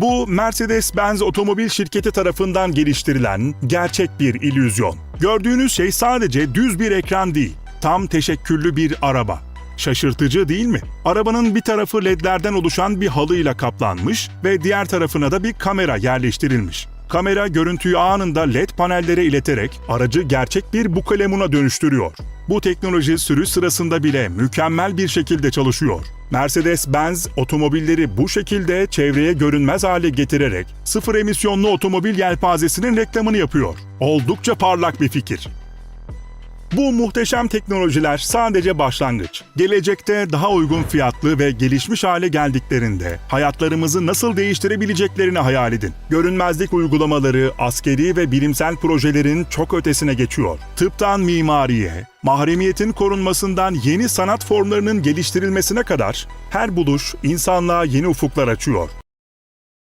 Bu Mercedes-Benz otomobil şirketi tarafından geliştirilen gerçek bir illüzyon. Gördüğünüz şey sadece düz bir ekran değil, tam teşekküllü bir araba. Şaşırtıcı değil mi? Arabanın bir tarafı ledlerden oluşan bir halıyla kaplanmış ve diğer tarafına da bir kamera yerleştirilmiş. Kamera görüntüyü anında led panellere ileterek aracı gerçek bir bukalemuna dönüştürüyor. Bu teknoloji sürüş sırasında bile mükemmel bir şekilde çalışıyor. Mercedes-Benz otomobilleri bu şekilde çevreye görünmez hale getirerek sıfır emisyonlu otomobil yelpazesinin reklamını yapıyor. Oldukça parlak bir fikir. Bu muhteşem teknolojiler sadece başlangıç. Gelecekte daha uygun fiyatlı ve gelişmiş hale geldiklerinde hayatlarımızı nasıl değiştirebileceklerini hayal edin. Görünmezlik uygulamaları askeri ve bilimsel projelerin çok ötesine geçiyor. Tıptan mimariye, mahremiyetin korunmasından yeni sanat formlarının geliştirilmesine kadar her buluş insanlığa yeni ufuklar açıyor.